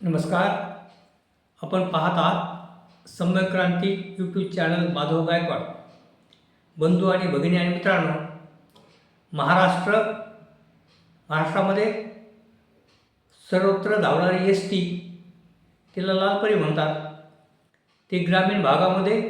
नमस्कार. आपण पाहत आहात सम्यक क्रांती यूट्यूब चॅनल माधव गायकवाड. बंधू आणि भगिनी आणि मित्रांनो महाराष्ट्र महाराष्ट्रामध्ये सर्वत्र धावणारी एस टी तिला लालपरी म्हणतात. ते ग्रामीण भागामध्ये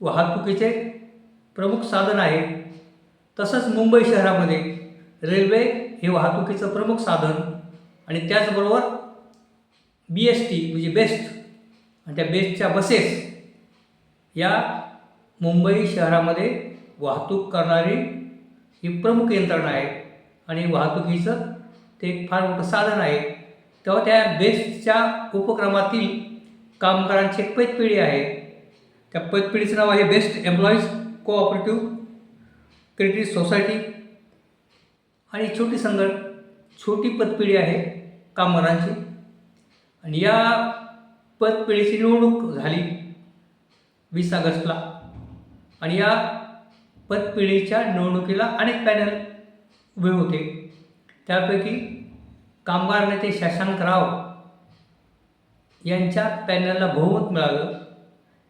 वाहतुकीचे प्रमुख साधन आहे. तसंच मुंबई शहरामध्ये रेल्वे हे वाहतुकीचं प्रमुख साधन आणि त्याचबरोबर बी एस टी म्हणजे बेस्ट आणि त्या बेस्टच्या बसेस या मुंबई शहरामध्ये वाहतूक करणारी ही प्रमुख यंत्रणा आहे. आणि वाहतुकीचं ते एक फार मोठं साधन आहे. तेव्हा त्या बेस्टच्या उपक्रमातील कामगारांची एक पैतपिढी आहे. त्या पैतपिढीचं नाव आहे BEST employees cooperative credit society आणि छोटी संघ छोटी पतपिढी आहे कामगारांची. आणि या पतपिढीची निवडणूक झाली वीस ऑगस्टला. आणि या पतपिढीच्या निवडणुकीला अनेक पॅनल उभे होते. त्यापैकी कामगार नेते शशांक राव यांच्या पॅनलला बहुमत मिळालं.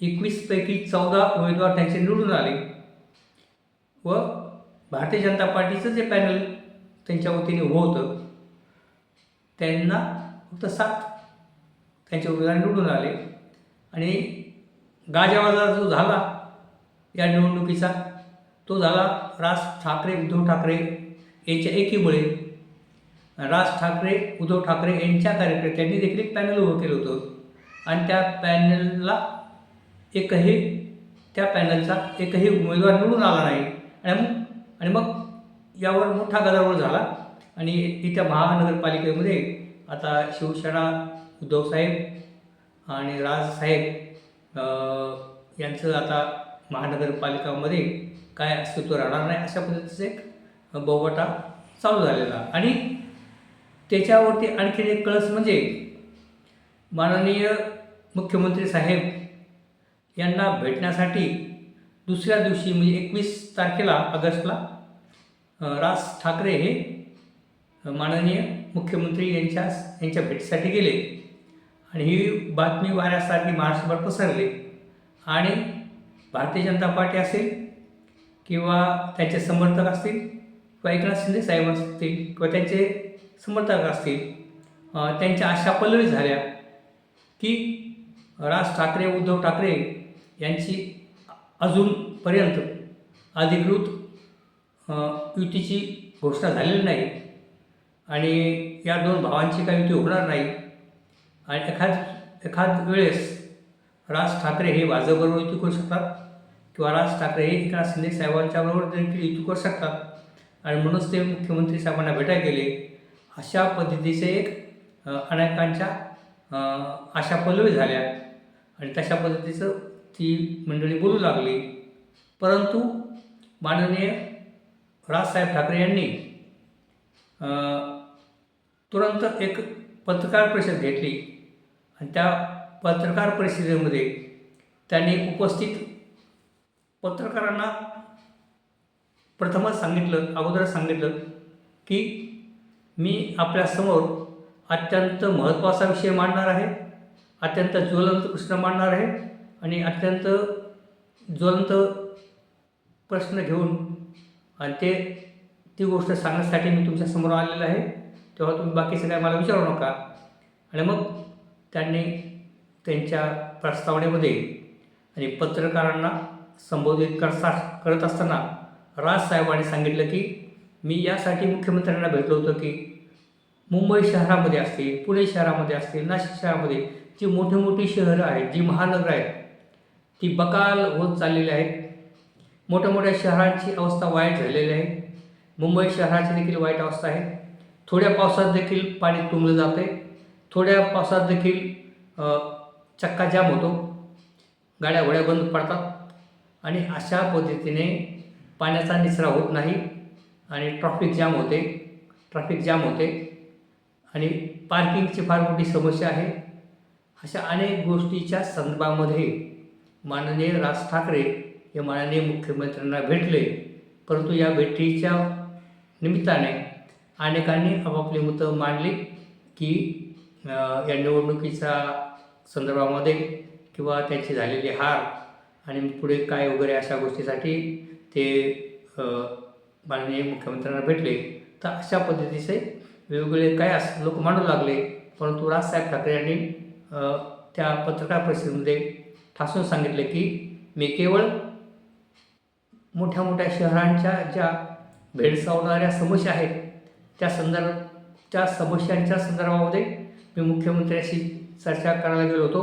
एकवीसपैकी चौदा उमेदवार त्यांचे निवडून आले. व भारतीय जनता पार्टीचं जे पॅनल त्यांच्या वतीने उभं होतं त्यांना फक्त सात त्यांचे उमेदवार निवडून आले. आणि गाजावाजा जो झाला या निवडणुकीचा तो झाला राज ठाकरे उद्धव ठाकरे यांच्या एकीमुळे. राज ठाकरे उद्धव ठाकरे यांच्या कार्यकर्त्यांनी देखील एक पॅनल उभं केलं होतं. आणि त्या पॅनलला एकही त्या पॅनलचा एकही उमेदवार निवडून आला नाही. आणि मग आणि मग यावर मोठा गदारोळ झाला. आणि इथं महानगरपालिकेमध्ये आता शिवसेना उद्धवसाहेब आणि राजसाहेब यांचं आता महानगरपालिकामध्ये काय अस्तित्व राहणार नाही अशा पद्धतीचं एक बोगटा चालू झालेला. आणि त्याच्यावरती आणखीन एक कळस म्हणजे माननीय मुख्यमंत्री साहेब यांना भेटण्यासाठी दुसऱ्या दिवशी म्हणजे एकवीस तारखेला ऑगस्टला राज ठाकरे हे माननीय मुख्यमंत्री यांच्या यांच्या भेटीसाठी गेले. आणि ही बातमी वाऱ्यासारखी महाराष्ट्रभर पसरली. आणि भारतीय जनता पार्टी असेल किंवा त्यांचे समर्थक असतील किंवा एकनाथ शिंदे साहेब असतील किंवा त्यांचे समर्थक असतील त्यांच्या आशा पल्लवी झाल्या की राज ठाकरे उद्धव ठाकरे यांची अजूनपर्यंत अधिकृत युतीची घोषणा झालेली नाही. आणि या दोन भावांची काही युती होणार नाही. आणि एखाद एखाद वेळेस राज ठाकरे हे भाजपबरोबर युती करू शकतात किंवा राज ठाकरे हे एकनाथ शिंदे साहेबांच्याबरोबर देखील युती करू शकतात. आणि म्हणूनच ते मुख्यमंत्री साहेबांना भेटायला गेले. अशा पद्धतीचे एक अनेकांच्या आशा पल्लवी झाल्या. आणि तशा पद्धतीचं ती मंडळी बोलू लागली. परंतु माननीय राजसाहेब ठाकरे यांनी तुरंत एक पत्रकार परिषद घेतली. आणि त्या पत्रकार परिषदेमध्ये त्यांनी उपस्थित पत्रकारांना प्रथमच सांगितलं अगोदरच सांगितलं की मी आपल्यासमोर अत्यंत महत्त्वाचा विषय मांडणार आहे अत्यंत ज्वलंत प्रश्न मांडणार आहे आणि अत्यंत ज्वलंत प्रश्न घेऊन आणि ते ती गोष्ट सांगण्यासाठी मी तुमच्यासमोर आलेलं आहे. तेव्हा तुम्ही बाकी सगळ्या मला विचारू नका. आणि मग त्यांनी त्यांच्या प्रस्तावनेमध्ये आणि पत्रकारांना संबोधित करता करत असताना राजसाहेबांनी सांगितलं की मी यासाठी मुख्यमंत्र्यांना भेटलो होतो की मुंबई शहरामध्ये असतील पुणे शहरामध्ये असतील नाशिक शहरामध्ये जी मोठी मोठी शहरं आहेत जी महानगरं आहेत ती बकाल होत चाललेली आहेत. मोठ्या मोठ्या शहरांची अवस्था वाईट झालेली आहे. मुंबई शहराची देखील वाईट अवस्था आहे. थोड्या पावसात देखील पाणी तुंबलं जाते थोड्या पावसात देखील चक्का जाम होतो. गाड्या घोड्या बंद पडतात आणि अशा पद्धतीने पाण्याचा निचरा होत नाही आणि ट्रॉफिक जाम होते. ट्रॅफिक जाम होते. आणि पार्किंगची फार मोठी समस्या आहे. अशा अनेक गोष्टीच्या संदर्भामध्ये माननीय राज ठाकरे हे माननीय मुख्यमंत्र्यांना भेटले. परंतु या भेटीच्या निमित्ताने अनेकांनी आपापली मतं मांडली की या निवडणुकीचा संदर्भामध्ये किंवा त्यांची झालेली हार आणि पुढे काय वगैरे अशा गोष्टीसाठी ते माननीय मुख्यमंत्र्यांना भेटले. तर अशा पद्धतीचे वेगवेगळे काय अस लोक मांडू लागले. परंतु राजसाहेब ठाकरे यांनी त्या पत्रकार परिषदेमध्ये ठासून सांगितले की मी केवळ मोठ्या मोठ्या शहरांच्या ज्या भेडसावणाऱ्या समस्या आहेत त्या संदर्भ त्या समस्यांच्या संदर्भामध्ये मी मुख्यमंत्र्यांशी चर्चा करायला गेलो होतो.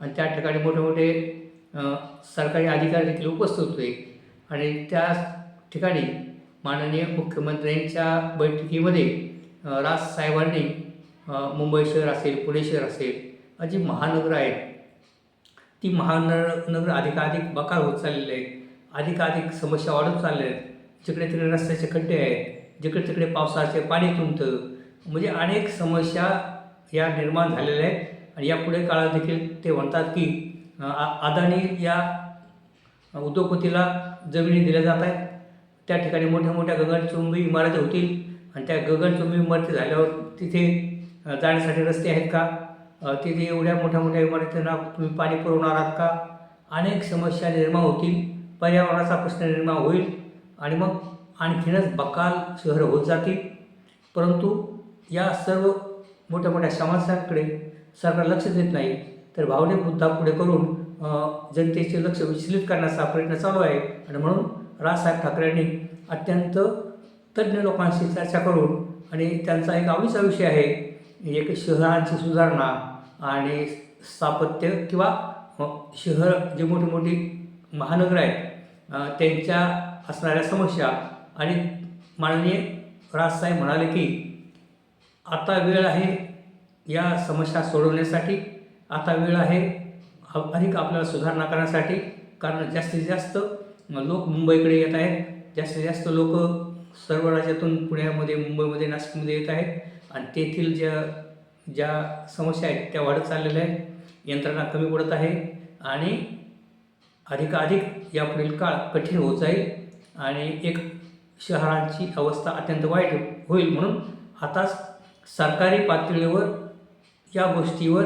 आणि त्या ठिकाणी मोठे मोठे सरकारी अधिकारी देखील उपस्थित होते. आणि त्या ठिकाणी माननीय मुख्यमंत्र्यांच्या बैठकीमध्ये राजसाहेबांनी मुंबई शहर असेल पुणे शहर असेल जी महानगरं आहेत. ती महानगर नगर अधिकाधिक बकार होत चाललेली आहे अधिकाधिक समस्या वाढत चालल्या आहेत जिकडे तिकडे रस्त्याचे खड्डे आहेत जिकडे तिकडे पावसाचे पाणी तुंबतं. म्हणजे अनेक समस्या या निर्माण झालेल्या आहेत. आणि या पुढे काळात देखील ते म्हणतात की आ- अदानी या उद्योगपतीला जमिनी दिल्या जात आहेत. त्या ठिकाणी मोठ्या मोठ्या गगनचुंबी इमारती होतील. आणि त्या गगनचुंबी इमारती झाल्यावर तिथे जाण्यासाठी रस्ते आहेत का? तिथे एवढ्या मोठ्या मोठ्या इमारतींना तुम्ही पाणी पुरवणार आहात का? अनेक समस्या निर्माण होतील. पर्यावरणाचा प्रश्न निर्माण होईल. आणि मग आणखीनच बकाल शहरं होत जातील. परंतु या सर्व मोठ्या मोठ्या समस्यांकडे सरकार लक्ष देत नाही तर भावनिक मुद्दा पुढे करून जनतेचे लक्ष विचलित करण्याचा प्रयत्न चालू आहे. आणि म्हणून राजसाहेब ठाकरेंनी अत्यंत तज्ज्ञ लोकांशी चर्चा करून आणि त्यांचा एक आवडीचा विषय आहे एक शहरांची सुधारणा आणि स्थापत्य किंवा शहर जे मोठी मोठी महानगर आहेत त्यांच्या असणाऱ्या समस्या. आणि माननीय राजसाहेब म्हणाले की आता वेळ आहे या समस्या सोडवण्यासाठी. आता वेळ आहे अधिक आपल्याला सुधारणा करण्यासाठी. कारण जास्तीत जास्त लोक मुंबईकडे येत आहेत. जास्तीत जास्त लोक सर्व राज्यातून पुण्यामध्ये मुंबईमध्ये नाशिकमध्ये येत आहेत. आणि तेथील ज्या ज्या समस्या आहेत त्या वाढत चाललेल्या आहेत. यंत्रणा कमी पडत आहे. आणि अधिकाधिक यापुढील काळ कठीण होत जाईल. आणि एक शहरांची अवस्था अत्यंत वाईट होईल म्हणून आताच सरकारी पातळीवर या गोष्टीवर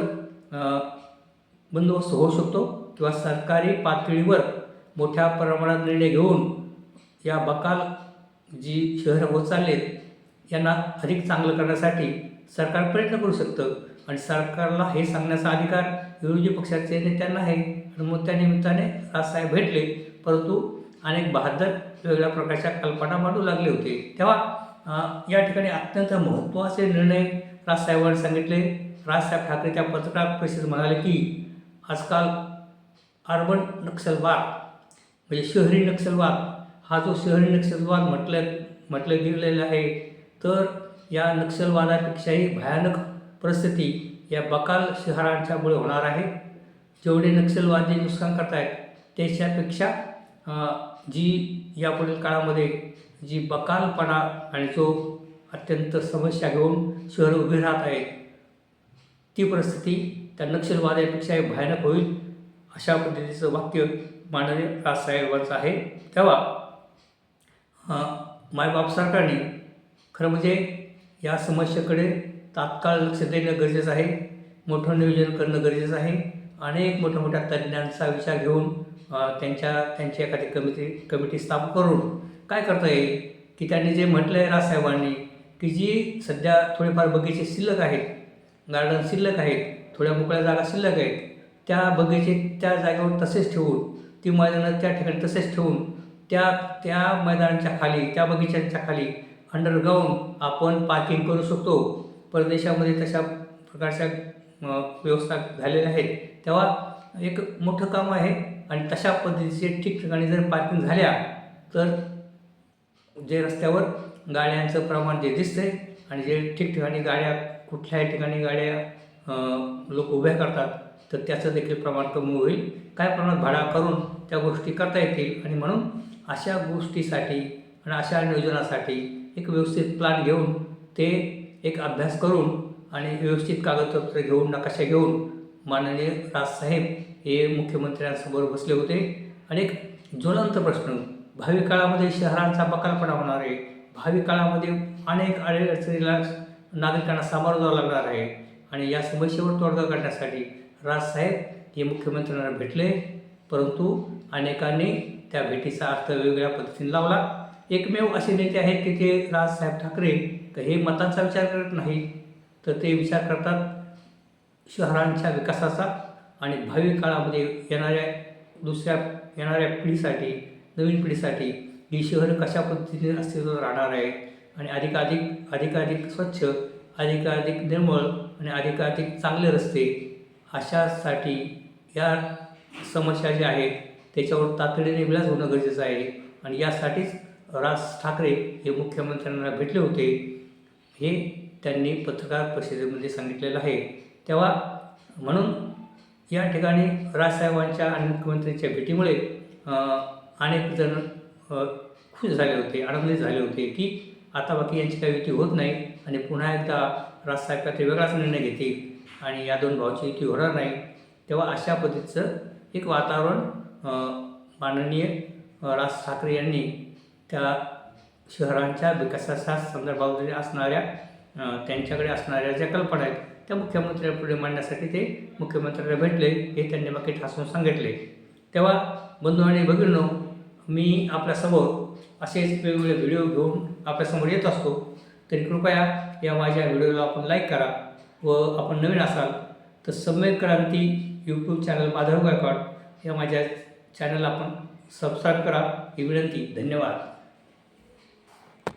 बंदोबस्त होऊ शकतो किंवा सरकारी पातळीवर मोठ्या प्रमाणात निर्णय घेऊन या बकाल जी शहरं होत चाललेत यांना अधिक चांगलं करण्यासाठी सरकार प्रयत्न करू शकतं. आणि सरकारला हे सांगण्याचा अधिकार विरोधी पक्षाचे नेत्यांना आहे. आणि मग त्या निमित्ताने राजसाहेब भेटले. परंतु अनेक बहादर वेगवेगळ्या प्रकारच्या कल्पना मांडू लागले होते. तेव्हा या ठिकाणी अत्यंत महत्त्वाचे निर्णय राजसाहेबांनी सांगितले. राजसाहेब ठाकरे त्या पत्रकार परिषदेत म्हणाले की आजकाल अर्बन नक्षलवाद म्हणजे शहरी नक्षलवाद हा जो शहरी नक्षलवाद म्हटलं म्हटलं गेलेलं आहे तर या नक्षलवादापेक्षाही भयानक परिस्थिती या बकाल शहरांच्यामुळे होणार आहे. जेवढे नक्षलवादी नुकसान करतायत त्याच्यापेक्षा जी यापुढील काळामध्ये जी बकालपणा आणि जो अत्यंत समस्या घेऊन शहर उभी राहत आहेत ती परिस्थिती त्या नक्षलवाद्यापेक्षाही भयानक होईल अशा पद्धतीचं वाक्य माननीय राजसाहेबांचं आहे. तेव्हा मायबाप सरकारने खरं म्हणजे या समस्येकडे तात्काळ लक्ष देणं गरजेचं आहे मोठं नियोजन करणं गरजेचं आहे. अनेक मोठ्या मोठ्या तज्ज्ञांचा विचार घेऊन त्यांच्या त्यांची एखादी कमिटी कमिटी स्थापन करून काय करता येईल? की त्यांनी जे म्हटलं आहे राजसाहेबांनी की जी सध्या थोडेफार बगीचे शिल्लक आहेत गार्डन शिल्लक आहेत थोड्या मोकळ्या जागा शिल्लक आहेत त्या बगीचे त्या जागेवर तसेच ठेवून ती मैदानं त्या ठिकाणी तसेच ठेवून त्या त्या मैदानाच्या खाली त्या बगीच्यांच्या खाली अंडरग्राऊंड आपण पार्किंग करू शकतो. परदेशामध्ये तशा प्रकारच्या व्यवस्था झालेल्या आहेत. तेव्हा एक मोठं काम आहे आणि तशा पद्धतीचे ठिकठिकाणी जर पार्किंग झाल्या तर जे रस्त्यावर गाड्यांचं प्रमाण जे दिसतंय आणि जे ठिकठिकाणी गाड्या कुठल्याही ठिकाणी गाड्या लोक उभ्या करतात तर त्याचं देखील प्रमाण कमी होईल. काय प्रमाणात भाडा करून त्या गोष्टी करता येतील? आणि म्हणून अशा गोष्टीसाठी आणि अशा नियोजनासाठी एक व्यवस्थित प्लॅन घेऊन ते एक अभ्यास करून आणि व्यवस्थित कागदपत्र घेऊन नकाशा घेऊन माननीय राजसाहेब हे मुख्यमंत्र्यांसमोर बसले होते. अनेक ज्वलंत प्रश्न. भावी काळामध्ये शहरांचा बकालपणा होणार आहे भावी काळामध्ये अनेक अडचणीला नागरिकांना सामोरं जावं लागणार आहे. आणि या समस्येवर तोडगा काढण्यासाठी राजसाहेब हे मुख्यमंत्र्यांना भेटले. परंतु अनेकांनी त्या भेटीचा अर्थ वेगवेगळ्या पद्धतीने लावला. एकमेव असे नेते आहेत की ते राजसाहेब ठाकरे. तर हे मतांचा विचार करत नाही तर ते विचार करतात शहरांच्या विकासाचा. आणि भावी काळामध्ये येणाऱ्या दुसऱ्या येणाऱ्या पिढीसाठी नवीन पिढीसाठी ही शहरं कशा पद्धतीने अस्तित्वात राहणार आहे? आणि अधिकाधिक अधिकाधिक स्वच्छ अधिकाधिक निर्मळ आणि अधिकाधिक चांगले रस्ते अशासाठी या समस्या ज्या आहेत त्याच्यावर तातडीने विलास होणं गरजेचं आहे. आणि यासाठीच राज ठाकरे हे मुख्यमंत्र्यांना भेटले होते. हे त्यांनी पत्रकार परिषदेमध्ये सांगितलेलं आहे. तेव्हा म्हणून या ठिकाणी राजसाहेबांच्या आणि मुख्यमंत्र्यांच्या भेटीमुळे अनेक जण खुश झाले होते आनंदित झाले होते की आता बाकी यांची काही युती होत नाही आणि पुन्हा एकदा राजसाहेब काहीतरी वेगळाच निर्णय घेतील आणि या दोन भावाची युती होणार नाही. तेव्हा अशा पद्धतीचं एक वातावरण माननीय राज ठाकरे यांनी त्या शहरांच्या विकासाच्या संदर्भामध्ये असणाऱ्या त्यांच्याकडे असणाऱ्या ज्या कल्पना आहेत त्या मुख्यमंत्र्यांपुढे मांडण्यासाठी ते मुख्यमंत्र्यांना भेटले हे त्यांनी बाकी ठासून सांगितले. तेव्हा बंधू आणि भगिनो मी आपल्यासमोर असेच वेगवेगळे व्हिडिओ घेऊन आपल्यासमोर येत असतो. तरी कृपया या माझ्या व्हिडिओला आपण लाईक करा व आपण नवीन असाल तर सम्यक क्रांती यूट्यूब चॅनल माधव गायकवाड या माझ्या चॅनलला आपण सबस्क्राईब करा. ही विनंती. धन्यवाद.